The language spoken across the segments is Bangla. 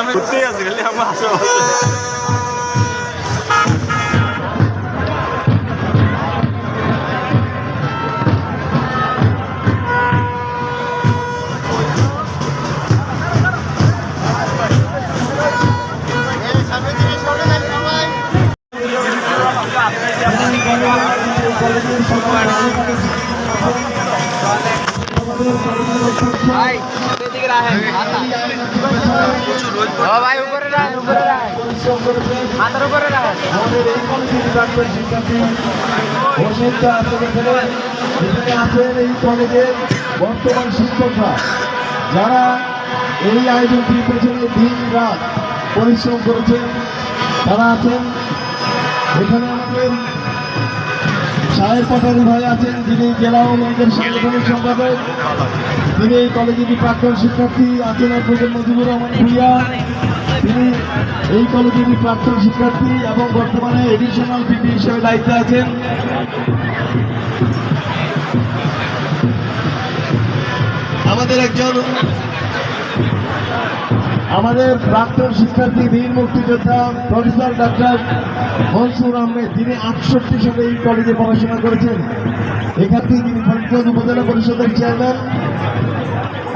আমি। ঘুরতেই আছি খালি আমার আশেপাশে ও আছেন এই কলেজের বর্তমান শিক্ষকরা, যারা এই আয়োজনটির পেছনে দিন রাত পরিশ্রম করেছেন, তারা আছেন। এখানে আমাদের সাহেব পাটারি ভাই আছেন, যিনি জেলা আওয়ামী সাংগঠনিক সম্পাদক। তিনি এই কলেজেরই প্রাক্তন শিক্ষার্থী আছেন অ্যাডভোকেট মুজিবুর রহমান ভুইয়া। তিনি এই কলেজের প্রাক্তন শিক্ষার্থী এবং বর্তমানে এডিশনাল পিপি হিসেবে দায়িত্বে আছেন। আমাদের একজন আমাদের প্রাক্তন শিক্ষার্থী, বীর মুক্তিযোদ্ধা প্রফেসর ডাক্তার মনসুর আহমেদ তিনি আটষট্টি সালে এই কলেজে পড়াশোনা করেছেন। এখান থেকে তিনি ফরিদপুর উপজেলা পরিষদের চেয়ারম্যান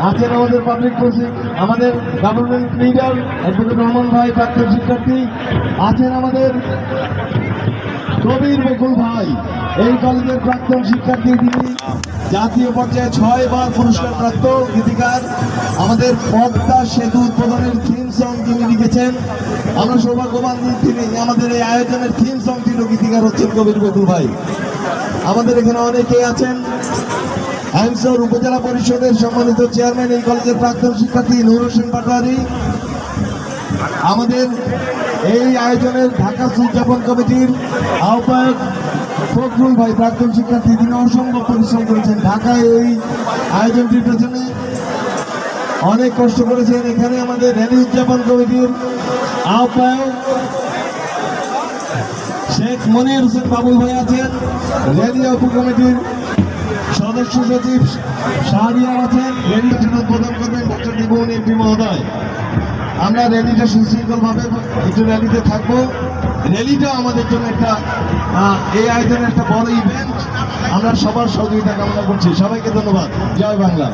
আছেন আমাদের পাবলিক প্রসিক আমাদের গভর্নমেন্ট লিডার অ্যাডভোকেট রহমান ভাই, প্রাক্তন শিক্ষার্থী, আছেন আমাদের কবির বকুল ভাই। এই কলেজের প্রাক্তন শিক্ষার্থী তিনি জাতীয় পর্যায়ে ছয় বার পুরস্কার প্রাপ্ত গীতিকার। আমাদের পদ্মা সেতু উদ্বোধনের থিম সং তিনি লিখেছেন। আমরা সৌভাগ্যবান তিনি আমাদের এই আয়োজনের থিম সং ছিল গীতিকার হচ্ছেন কবির বকুল ভাই। আমাদের এখানে অনেকেই আছেন। আইনসর উপজেলা পরিষদের সম্মানিত চেয়ারম্যান এই কলেজের প্রাক্তন শিক্ষার্থী নুর হোসেন পাটোয়ারি। আমাদের এই আয়োজনের ঢাকা উদযাপন কমিটির আহ্বায়ক ফখরুল ভাই, প্রাক্তন শিক্ষার্থী তিনি অসম্ভব পরিশ্রম করেছেন। ঢাকায় এই আয়োজনটির পেছনে অনেক কষ্ট করেছেন। এখানে আমাদের র্যালি উদযাপন কমিটির আহ্বায়ক শেখ মনির হোসেন বাবুল ভাই আছেন। র্যালি উপকমিটির সদস্য সচিব শাহরিয়ার আছেন। জন্য উদ্বোধন করবেন ডক্টর নিবুন এমপি মহোদয়। আমরা র্যালিটা সুশৃঙ্খলভাবে একটু র্যালিতে থাকব। র্যালিটাও আমাদের জন্য একটা এই আয়োজনের একটা বড় ইভেন্ট আমরা সবার সহযোগিতা কামনা করছি। সবাইকে ধন্যবাদ। জয় বাংলা।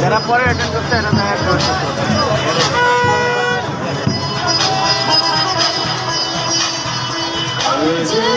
যারা পরে অ্যাটেন্ড করছে, এরা দেখা করছে যে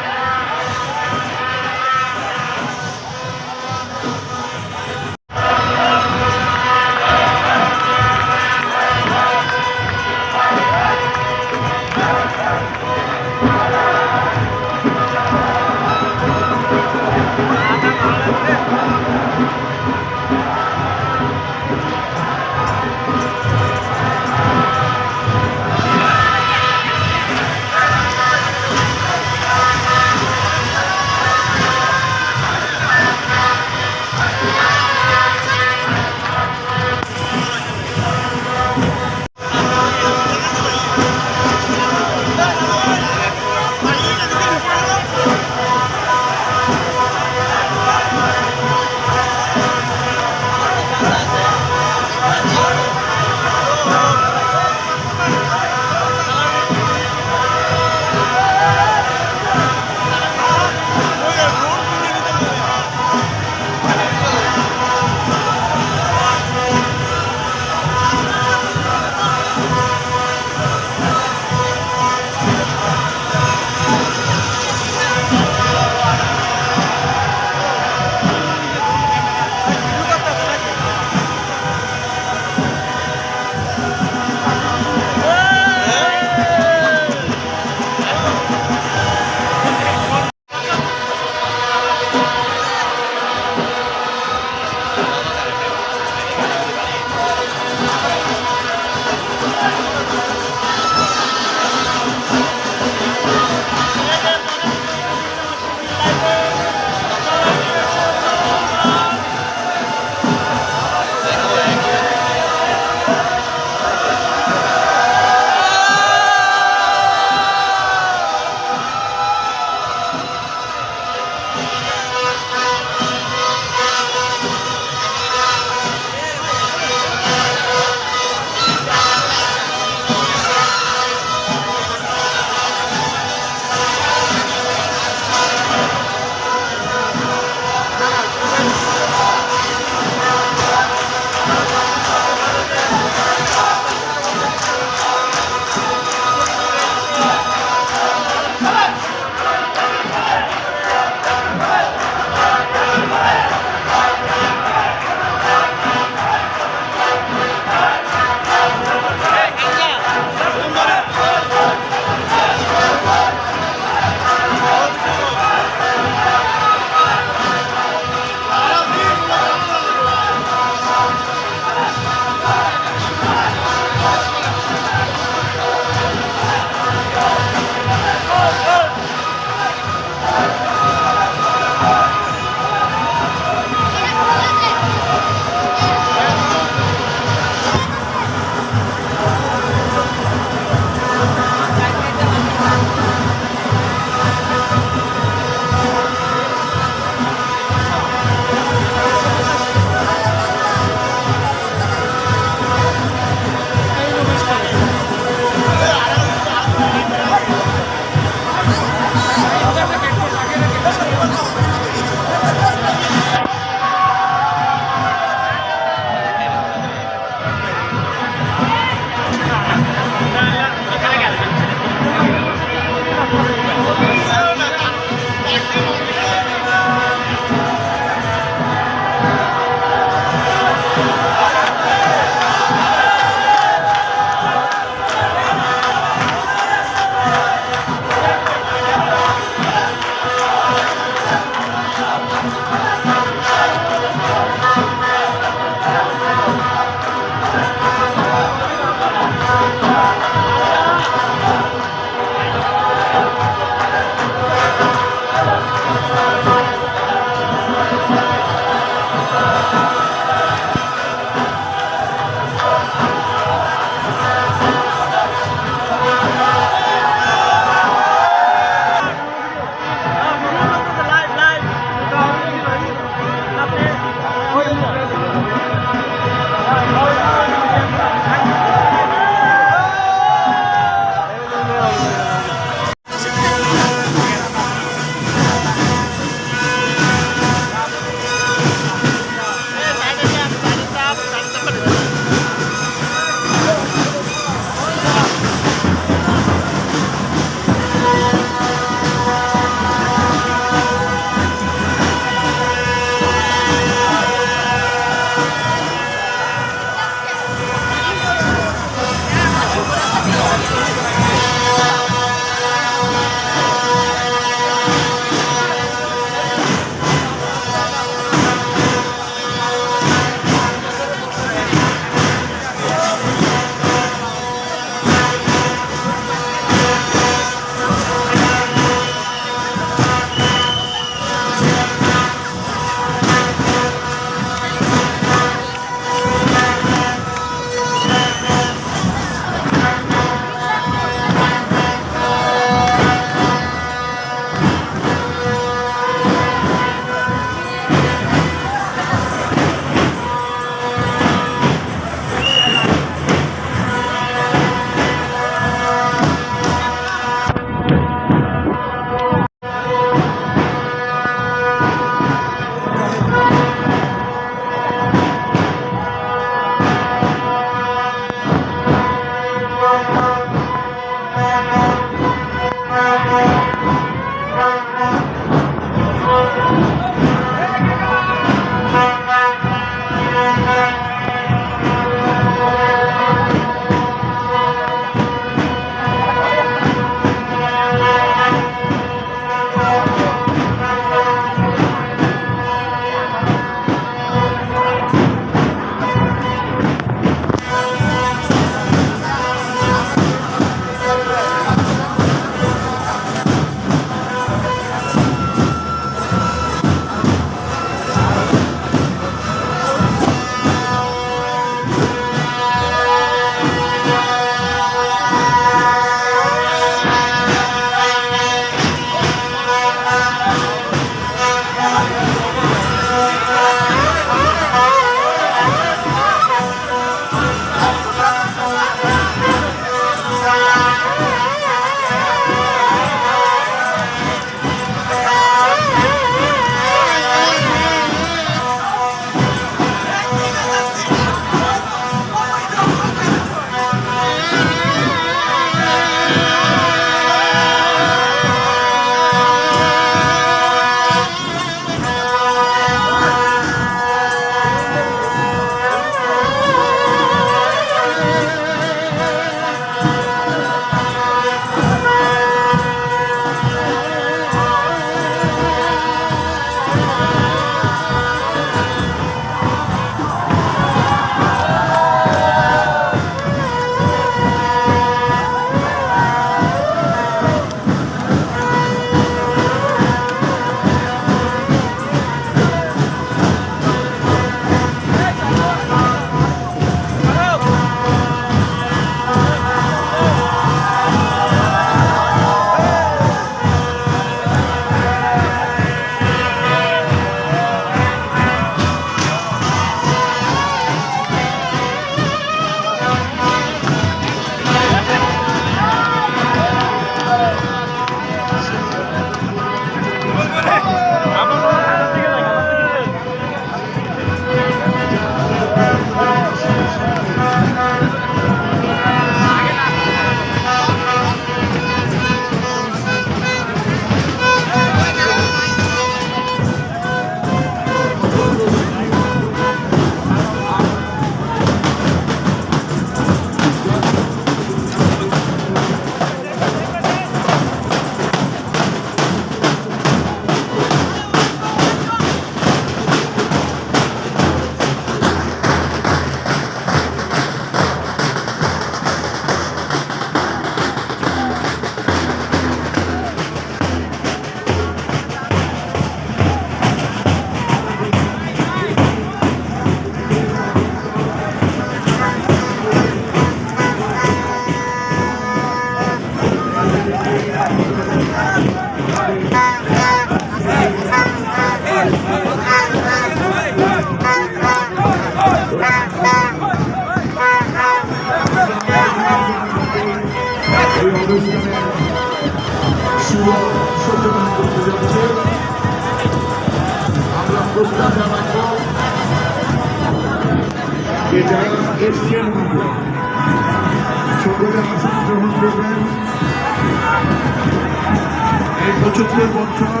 বছর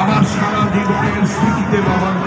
আমার সারা জীবনের স্মৃতিতে করবে